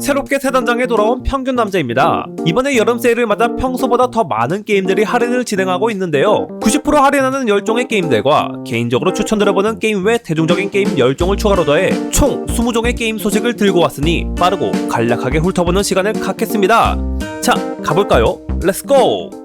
새롭게 새 단장에 돌아온 평균 남자입니다. 이번에 여름 세일을 맞아 평소보다 더 많은 게임들이 할인을 진행하고 있는데요. 90% 할인하는 10종의 게임들과 개인적으로 추천드려보는 게임 외 대중적인 게임 10종을 추가로 더해 총 20종의 게임 소식을 들고 왔으니 빠르고 간략하게 훑어보는 시간을 갖겠습니다. 자, 가볼까요? 렛츠고!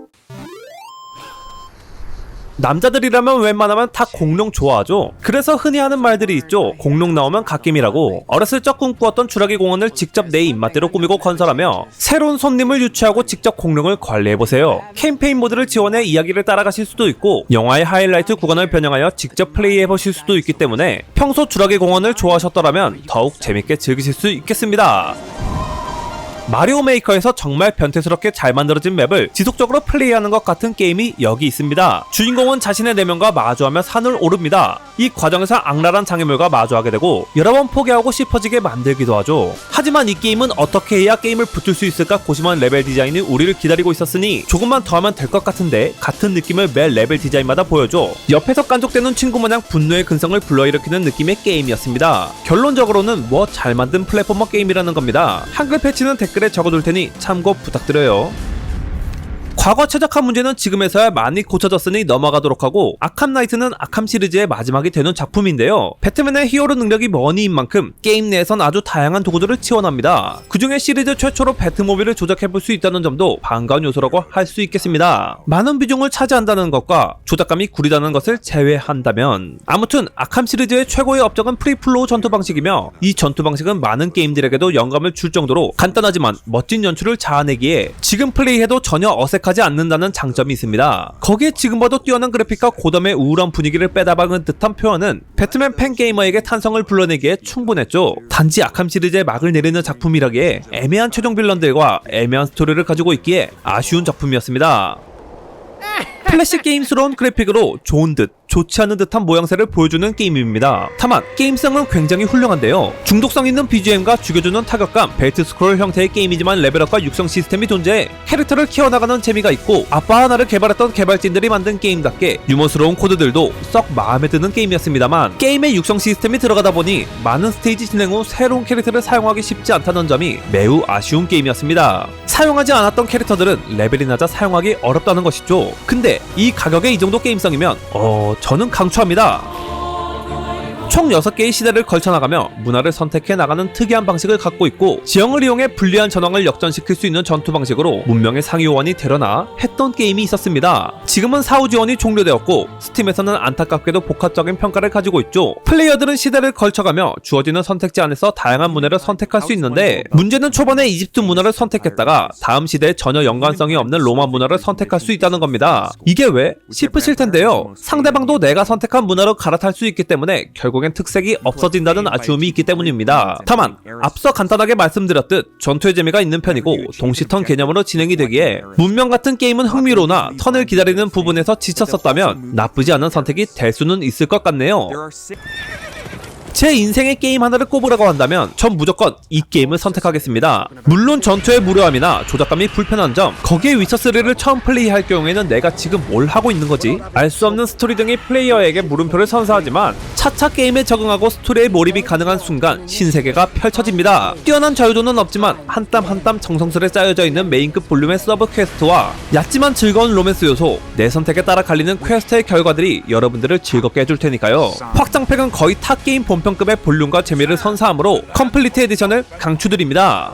남자들이라면 웬만하면 다 공룡 좋아하죠. 그래서 흔히 하는 말들이 있죠. 공룡 나오면 갓김이라고. 어렸을 적 꿈꾸었던 주라기 공원을 직접 내 입맛대로 꾸미고 건설하며 새로운 손님을 유치하고 직접 공룡을 관리해보세요. 캠페인 모드를 지원해 이야기를 따라가실 수도 있고 영화의 하이라이트 구간을 변형하여 직접 플레이해보실 수도 있기 때문에 평소 주라기 공원을 좋아하셨더라면 더욱 재밌게 즐기실 수 있겠습니다. 마리오 메이커에서 정말 변태스럽게 잘 만들어진 맵을 지속적으로 플레이하는 것 같은 게임이 여기 있습니다. 주인공은 자신의 내면과 마주하며 산을 오릅니다. 이 과정에서 악랄한 장애물과 마주하게 되고 여러 번 포기하고 싶어지게 만들기도 하죠. 하지만 이 게임은 어떻게 해야 게임을 붙을 수 있을까 고심한 레벨 디자인이 우리를 기다리고 있었으니 조금만 더 하면 될 것 같은데 같은 느낌을 매 레벨 디자인마다 보여줘. 옆에서 깐족대는 친구 마냥 분노의 근성을 불러일으키는 느낌의 게임이었습니다. 결론적으로는 뭐 잘 만든 플랫포머 게임이라는 겁니다. 한글 패치는 댓글 에 적어둘 테니 참고 부탁드려요. 과거 최적화 문제는 지금에서야 많이 고쳐졌으니 넘어가도록 하고 아캄 나이트는 아캄 시리즈의 마지막이 되는 작품인데요. 배트맨의 히어로 능력이 머니인 만큼 게임 내에선 아주 다양한 도구들을 지원합니다. 그중에 시리즈 최초로 배트모빌을 조작해볼 수 있다는 점도 반가운 요소라고 할 수 있겠습니다. 많은 비중을 차지한다는 것과 조작감이 구리다는 것을 제외한다면 아무튼 아캄 시리즈의 최고의 업적은 프리플로우 전투 방식이며 이 전투 방식은 많은 게임들에게도 영감을 줄 정도로 간단하지만 멋진 연출을 자아내기에 지금 플레이해도 전혀 어색 하지 않는다는 장점이 있습니다. 거기에 지금 봐도 뛰어난 그래픽과 고담의 우울한 분위기를 빼다 박은 듯한 표현은 배트맨 팬 게이머에게 탄성을 불러내기에 충분했죠. 단지 아캄 시리즈의 막을 내리는 작품이라기에 애매한 최종 빌런들과 애매한 스토리를 가지고 있기에 아쉬운 작품이었습니다. 플래시 게임스러운 그래픽으로 좋은 듯 좋지 않은 듯한 모양새를 보여주는 게임입니다. 다만 게임성은 굉장히 훌륭한데요. 중독성 있는 BGM과 죽여주는 타격감, 벨트 스크롤 형태의 게임이지만 레벨업과 육성 시스템이 존재해 캐릭터를 키워나가는 재미가 있고 아빠 하나를 개발했던 개발진들이 만든 게임답게 유머스러운 코드들도 썩 마음에 드는 게임이었습니다만 게임의 육성 시스템이 들어가다 보니 많은 스테이지 진행 후 새로운 캐릭터를 사용하기 쉽지 않다는 점이 매우 아쉬운 게임이었습니다. 사용하지 않았던 캐릭터들은 레벨이 낮아 사용하기 어렵다는 것이죠. 근데 이 가격에 이 정도 게임성이면 어 저는 강추합니다. 총 6개의 시대를 걸쳐나가며 문화를 선택해 나가는 특이한 방식을 갖고 있고 지형을 이용해 불리한 전황을 역전시킬 수 있는 전투 방식으로 문명의 상위호환이 되려나 했던 게임이 있었습니다. 지금은 사후 지원이 종료되었고 스팀에서는 안타깝게도 복합적인 평가를 가지고 있죠. 플레이어들은 시대를 걸쳐가며 주어지는 선택지 안에서 다양한 문화를 선택할 수 있는데 문제는 초반에 이집트 문화를 선택했다가 다음 시대에 전혀 연관성이 없는 로마 문화를 선택할 수 있다는 겁니다. 이게 왜? 싶으실 텐데요. 상대방도 내가 선택한 문화로 갈아탈 수 있기 때문에 결국엔 특색이 없어진다는 아쉬움이 있기 때문입니다. 다만 앞서 간단하게 말씀드렸듯 전투의 재미가 있는 편이고 동시턴 개념으로 진행이 되기에 문명 같은 게임은 흥미로우나 턴을 기다리는 부분에서 지쳤었다면 나쁘지 않은 선택이 될 수는 있을 것 같네요. 제 인생의 게임 하나를 꼽으라고 한다면 전 무조건 이 게임을 선택하겠습니다. 물론 전투의 무료함이나 조작감이 불편한 점, 거기에 위쳐3를 처음 플레이할 경우에는 내가 지금 뭘 하고 있는 거지? 알 수 없는 스토리 등이 플레이어에게 물음표를 선사하지만 차차 게임에 적응하고 스토리에 몰입이 가능한 순간 신세계가 펼쳐집니다. 뛰어난 자유도는 없지만 한 땀 한 땀 정성스레 짜여져 있는 메인급 볼륨의 서브 퀘스트와 얕지만 즐거운 로맨스 요소, 내 선택에 따라 갈리는 퀘스트의 결과들이 여러분들을 즐겁게 해줄 테니까요. 확장팩은 거의 타 게임 본편급의 볼륨과 재미를 선사하므로 컴플리트 에디션을 강추드립니다.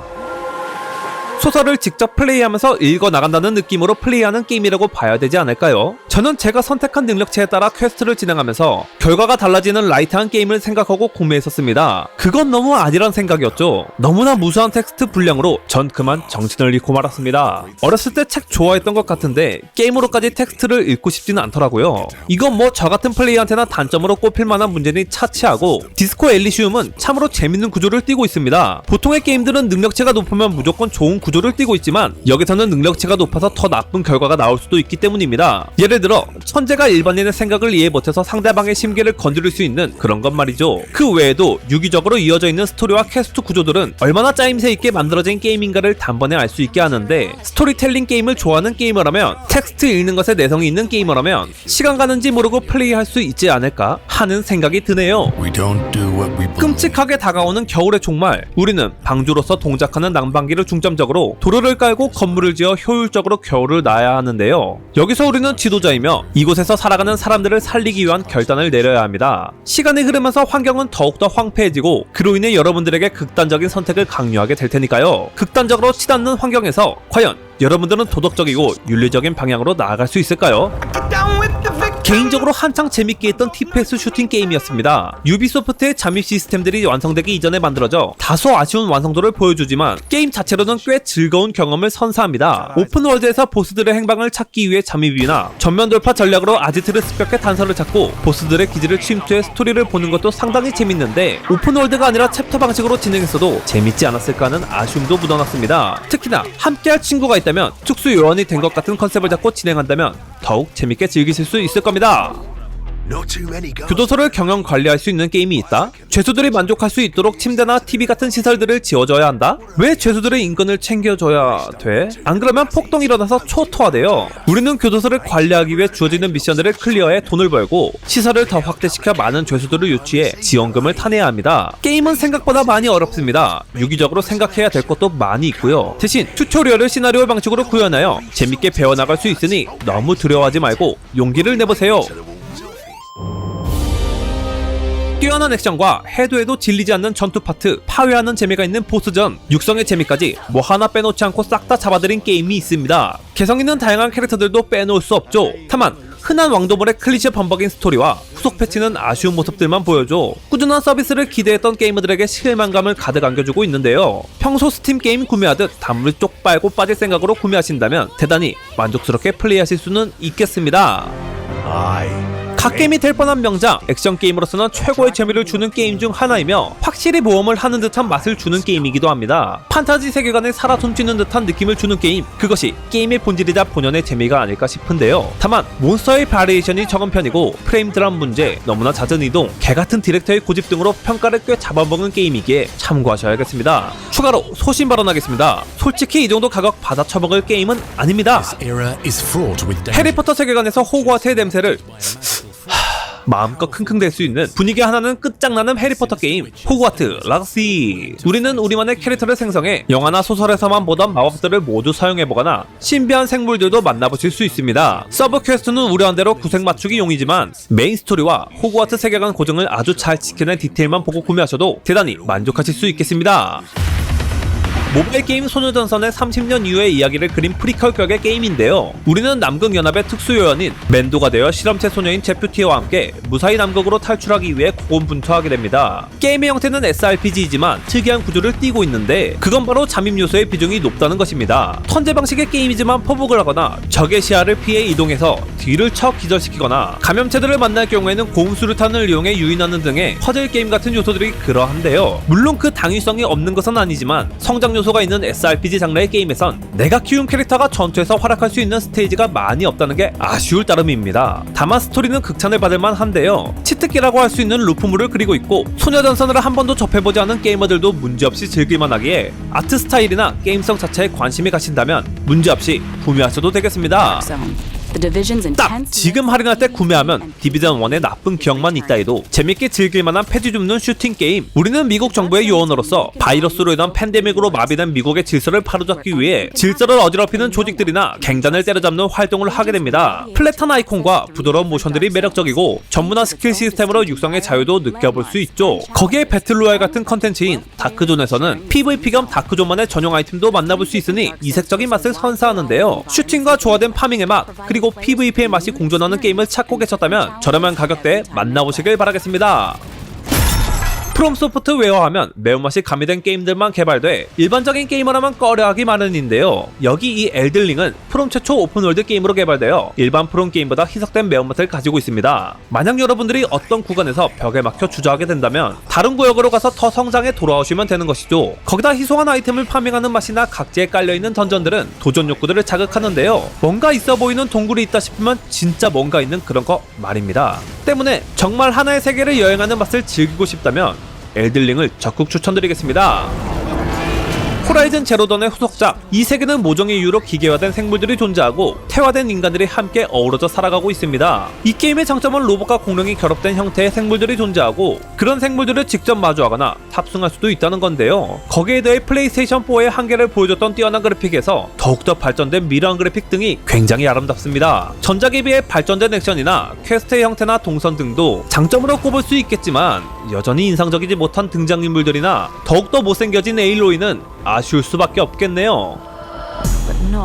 소설을 직접 플레이하면서 읽어 나간다는 느낌으로 플레이하는 게임이라고 봐야 되지 않을까요? 저는 제가 선택한 능력치에 따라 퀘스트를 진행하면서 결과가 달라지는 라이트한 게임을 생각하고 구매했었습니다. 그건 너무 아니란 생각이었죠. 너무나 무수한 텍스트 분량으로 전 그만 정신을 잃고 말았습니다. 어렸을 때 책 좋아했던 것 같은데 게임으로까지 텍스트를 읽고 싶지는 않더라고요. 이건 뭐 저 같은 플레이한테나 단점으로 꼽힐 만한 문제는 차치하고 디스코 엘리시움은 참으로 재밌는 구조를 띠고 있습니다. 보통의 게임들은 능력치가 높으면 무조건 좋은 구조 구조를 띠고 있지만 여기서는 능력치가 높아서 더 나쁜 결과가 나올 수도 있기 때문입니다. 예를 들어 천재가 일반인의 생각을 이해 못해서 상대방의 심기를 건드릴 수 있는 그런 것 말이죠. 그 외에도 유기적으로 이어져 있는 스토리와 퀘스트 구조들은 얼마나 짜임새 있게 만들어진 게임인가를 단번에 알 수 있게 하는데 스토리텔링 게임을 좋아하는 게이머라면 텍스트 읽는 것에 내성이 있는 게이머라면 시간 가는지 모르고 플레이할 수 있지 않을까 하는 생각이 드네요. 끔찍하게 다가오는 겨울의 종말. 우리는 방주로서 동작하는 난방기를 중점적으로 도로를 깔고 건물을 지어 효율적으로 겨울을 나야 하는데요. 여기서 우리는 지도자이며 이곳에서 살아가는 사람들을 살리기 위한 결단을 내려야 합니다. 시간이 흐르면서 환경은 더욱더 황폐해지고 그로 인해 여러분들에게 극단적인 선택을 강요하게 될 테니까요. 극단적으로 치닫는 환경에서 과연 여러분들은 도덕적이고 윤리적인 방향으로 나아갈 수 있을까요? 개인적으로 한창 재밌게 했던 TPS 슈팅 게임이었습니다. 유비소프트의 잠입 시스템들이 완성되기 이전에 만들어져 다소 아쉬운 완성도를 보여주지만 게임 자체로는 꽤 즐거운 경험을 선사합니다. 오픈월드에서 보스들의 행방을 찾기 위해 잠입이나 전면 돌파 전략으로 아지트를 습격해 단서를 찾고 보스들의 기지를 침투해 스토리를 보는 것도 상당히 재밌는데 오픈월드가 아니라 챕터 방식으로 진행했어도 재밌지 않았을까 하는 아쉬움도 묻어났습니다. 특히나 함께할 친구가 있다면 특수 요원이 된 것 같은 컨셉을 잡고 진행한다면 더욱 재밌게 즐기실 수 있을 겁니다. 교도소를 경영 관리할 수 있는 게임이 있다? 죄수들이 만족할 수 있도록 침대나 TV 같은 시설들을 지어줘야 한다? 왜 죄수들의 인권을 챙겨줘야 돼? 안 그러면 폭동이 일어나서 초토화돼요. 우리는 교도소를 관리하기 위해 주어지는 미션들을 클리어해 돈을 벌고 시설을 더 확대시켜 많은 죄수들을 유치해 지원금을 타내야 합니다. 게임은 생각보다 많이 어렵습니다. 유기적으로 생각해야 될 것도 많이 있고요. 대신 튜토리얼을 시나리오 방식으로 구현하여 재밌게 배워나갈 수 있으니 너무 두려워하지 말고 용기를 내보세요. 뛰어난 액션과 해도 해도 질리지 않는 전투 파트, 파괴하는 재미가 있는 보스전, 육성의 재미까지 뭐 하나 빼놓지 않고 싹 다 잡아들인 게임이 있습니다. 개성 있는 다양한 캐릭터들도 빼놓을 수 없죠. 다만 흔한 왕도물의 클리셰 범벅인 스토리와 후속 패치는 아쉬운 모습들만 보여줘 꾸준한 서비스를 기대했던 게이머들에게 실망감을 가득 안겨주고 있는데요. 평소 스팀 게임 구매하듯 단물 쪽 빨고 빠질 생각으로 구매하신다면 대단히 만족스럽게 플레이하실 수는 있겠습니다. I. 갓게임이 될 뻔한 명작 액션 게임으로서는 최고의 재미를 주는 게임 중 하나이며 확실히 모험을 하는 듯한 맛을 주는 게임이기도 합니다. 판타지 세계관에 살아 숨쉬는 듯한 느낌을 주는 게임 그것이 게임의 본질이자 본연의 재미가 아닐까 싶은데요. 다만 몬스터의 바리에이션이 적은 편이고 프레임 드랍 문제, 너무나 잦은 이동, 개같은 디렉터의 고집 등으로 평가를 꽤 잡아먹은 게임이기에 참고하셔야겠습니다. 추가로 소신 발언하겠습니다. 솔직히 이 정도 가격 받아 처먹을 게임은 아닙니다. 해리포터 세계관에서 호그와트의 냄새를 마음껏 킁킁댈 수 있는 분위기 하나는 끝장나는 해리포터 게임 호그와트 락시. 우리는 우리만의 캐릭터를 생성해 영화나 소설에서만 보던 마법들을 모두 사용해보거나 신비한 생물들도 만나보실 수 있습니다. 서브 퀘스트는 우려한 대로 구색 맞추기 용이지만 메인 스토리와 호그와트 세계관 고증을 아주 잘 지켜낸 디테일만 보고 구매하셔도 대단히 만족하실 수 있겠습니다 모바일 게임 소녀전선의 30년 이후의 이야기를 그린 프리퀄격의 게임인데요. 우리는 남극 연합의 특수 요원인 멘도가 되어 실험체 소녀인 제프티와 함께 무사히 남극으로 탈출하기 위해 고군분투하게 됩니다. 게임의 형태는 SRPG이지만 특이한 구조를 띠고 있는데 그건 바로 잠입 요소의 비중이 높다는 것입니다. 턴제 방식의 게임이지만 포복을 하거나 적의 시야를 피해 이동해서 뒤를 쳐 기절시키거나 감염체들을 만날 경우에는 고음 수류탄을 이용해 유인하는 등의 퍼즐 게임 같은 요소들이 그러한데요. 물론 그 당위성이 없는 것은 아니지만 성장 요 소가 있는 SRPG 장르의 게임에선 내가 키운 캐릭터가 전투에서 활약할 수 있는 스테이지가 많이 없다는 게 아쉬울 따름입니다. 다만 스토리는 극찬을 받을 만 한데요. 치트키라고 할 수 있는 루프물을 그리고 있고 소녀전선을 한 번도 접해보지 않은 게이머들도 문제없이 즐길만 하기에 아트 스타일이나 게임성 자체에 관심이 가신다면 문제없이 구매하셔도 되겠습니다. 딱 지금 할인할 때 구매하면 디비전 1의 나쁜 기억만 있다 해도 재밌게 즐길 만한 패지 줍는 슈팅 게임. 우리는 미국 정부의 요원으로서 바이러스로 인한 팬데믹으로 마비된 미국의 질서를 바로잡기 위해 질서를 어지럽히는 조직들이나 갱단을 때려잡는 활동을 하게 됩니다. 플랫한 아이콘과 부드러운 모션들이 매력적이고 전문화 스킬 시스템으로 육성의 자유도 느껴볼 수 있죠. 거기에 배틀로얄 같은 컨텐츠인 다크존에서는 PVP 겸 다크존만의 전용 아이템도 만나볼 수 있으니 이색적인 맛을 선사하는데요. 슈팅과 조화된 파밍의 맛 그리고 PVP의 맛이 공존하는 게임을 찾고 계셨다면 저렴한 가격대에 만나보시길 바라겠습니다. 프롬 소프트 웨어 하면 매운맛이 가미된 게임들만 개발돼 일반적인 게이머라면 꺼려하기 마련인데요. 여기 이 엘들링은 프롬 최초 오픈월드 게임으로 개발되어 일반 프롬 게임보다 희석된 매운맛을 가지고 있습니다. 만약 여러분들이 어떤 구간에서 벽에 막혀 주저하게 된다면 다른 구역으로 가서 더 성장해 돌아오시면 되는 것이죠. 거기다 희소한 아이템을 파밍하는 맛이나 각지에 깔려있는 던전들은 도전 욕구들을 자극하는데요. 뭔가 있어 보이는 동굴이 있다 싶으면 진짜 뭔가 있는 그런 거 말입니다. 때문에 정말 하나의 세계를 여행하는 맛을 즐기고 싶다면 엘들링을 적극 추천드리겠습니다. 호라이즌 제로던의 후속작 이 세계는 모종의 이유로 기계화된 생물들이 존재하고 태화된 인간들이 함께 어우러져 살아가고 있습니다. 이 게임의 장점은 로봇과 공룡이 결합된 형태의 생물들이 존재하고 그런 생물들을 직접 마주하거나 탑승할 수도 있다는 건데요. 거기에 더해 플레이스테이션 4의 한계를 보여줬던 뛰어난 그래픽에서 더욱더 발전된 미러한 그래픽 등이 굉장히 아름답습니다. 전작에 비해 발전된 액션이나 퀘스트의 형태나 동선 등도 장점으로 꼽을 수 있겠지만 여전히 인상적이지 못한 등장인물들이나 더욱더 못생겨진 에일로이는 아쉬울 수밖에 없겠네요.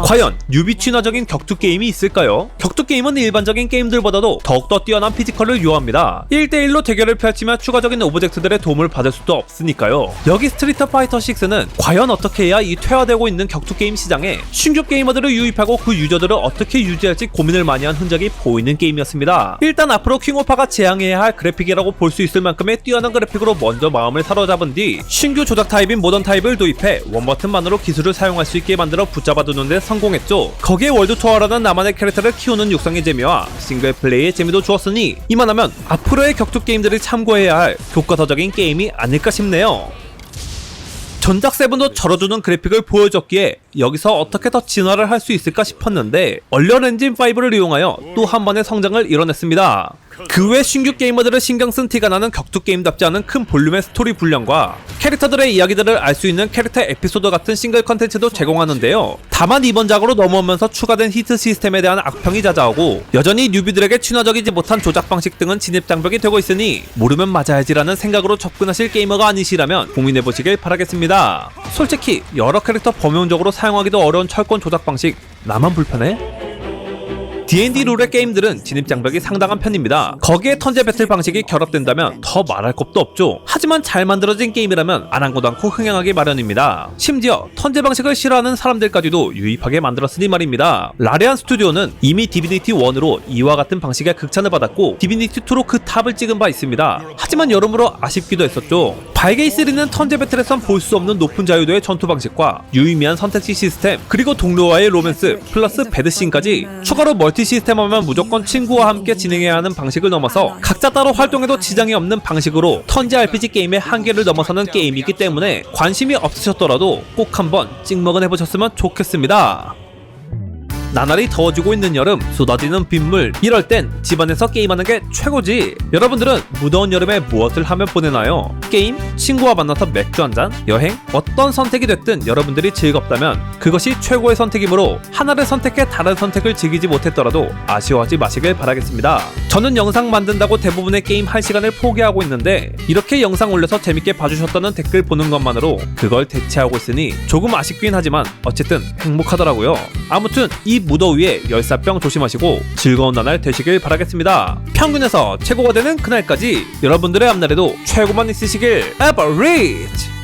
과연 유비 친화적인 격투 게임이 있을까요? 격투 게임은 일반적인 게임들보다도 더욱더 뛰어난 피지컬을 요합니다. 1대1로 대결을 펼치며 추가적인 오브젝트들의 도움을 받을 수도 없으니까요. 여기 스트리트 파이터 6는 과연 어떻게 해야 이 퇴화되고 있는 격투 게임 시장에 신규 게이머들을 유입하고 그 유저들을 어떻게 유지할지 고민을 많이 한 흔적이 보이는 게임이었습니다. 일단 앞으로 킹오파가 지향해야 할 그래픽이라고 볼 수 있을 만큼의 뛰어난 그래픽으로 먼저 마음을 사로잡은 뒤 신규 조작 타입인 모던 타입을 도입해 원버튼만으로 기술을 사용할 수 있게 만들어 붙잡아두는데 성공했죠. 거기에 월드 투어라는 나만의 캐릭터를 키우는 육성의 재미와 싱글 플레이의 재미도 주었으니 이만하면 앞으로의 격투 게임들이 참고해야 할 교과서적인 게임이 아닐까 싶네요. 전작 세븐도 절어주는 그래픽을 보여줬기에 여기서 어떻게 더 진화를 할 수 있을까 싶었는데 얼리언 엔진 5를 이용하여 또 한 번의 성장을 이뤄냈습니다. 그 외 신규 게이머들을 신경 쓴 티가 나는 격투 게임답지 않은 큰 볼륨의 스토리 분량과 캐릭터들의 이야기들을 알 수 있는 캐릭터 에피소드 같은 싱글 컨텐츠도 제공하는데요. 다만 이번 작으로 넘어오면서 추가된 히트 시스템에 대한 악평이 잦아오고 여전히 뉴비들에게 친화적이지 못한 조작 방식 등은 진입 장벽이 되고 있으니 모르면 맞아야지라는 생각으로 접근하실 게이머가 아니시라면 고민해보시길 바라겠습니다. 솔직히 여러 캐릭터 범용적으로 사용하기도 어려운 철권 조작 방식 나만 불편해? D&D 룰의 게임들은 진입 장벽이 상당한 편입니다. 거기에 턴제 배틀 방식이 결합된다면 더 말할 것도 없죠. 하지만 잘 만들어진 게임이라면 아랑곳 않고 흥행하기 마련입니다. 심지어 턴제 방식을 싫어하는 사람들까지도 유입하게 만들었으니 말입니다. 라리안 스튜디오는 이미 디비니티 1으로 이와 같은 방식의 극찬을 받았고 디비니티 2로 그 탑을 찍은 바 있습니다. 하지만 여러모로 아쉽기도 했었죠. 발게이 3는 턴제 배틀에선 볼 수 없는 높은 자유도의 전투 방식과 유의미한 선택지 시스템 그리고 동료와의 로맨스 플러스 배드씬까지 추가로 멀티 시스템 하면 무조건 친구와 함께 진행해야 하는 방식을 넘어서 각자 따로 활동해도 지장이 없는 방식으로 턴제 RPG 게임의 한계를 넘어서는 게임이기 때문에 관심이 없으셨더라도 꼭 한번 찍먹은 해보셨으면 좋겠습니다. 나날이 더워지고 있는 여름, 쏟아지는 빗물. 이럴 땐 집안에서 게임하는 게 최고지. 여러분들은 무더운 여름에 무엇을 하며 보내나요? 게임? 친구와 만나서 맥주 한 잔? 여행? 어떤 선택이 됐든 여러분들이 즐겁다면 그것이 최고의 선택이므로 하나를 선택해 다른 선택을 즐기지 못했더라도 아쉬워하지 마시길 바라겠습니다. 저는 영상 만든다고 대부분의 게임 1시간을 포기하고 있는데 이렇게 영상 올려서 재밌게 봐주셨다는 댓글 보는 것만으로 그걸 대체하고 있으니 조금 아쉽긴 하지만 어쨌든 행복하더라고요. 아무튼 이 무더위에 열사병 조심하시고 즐거운 나날 되시길 바라겠습니다. 평균에서 최고가 되는 그날까지 여러분들의 앞날에도 최고만 있으시길 에버리지!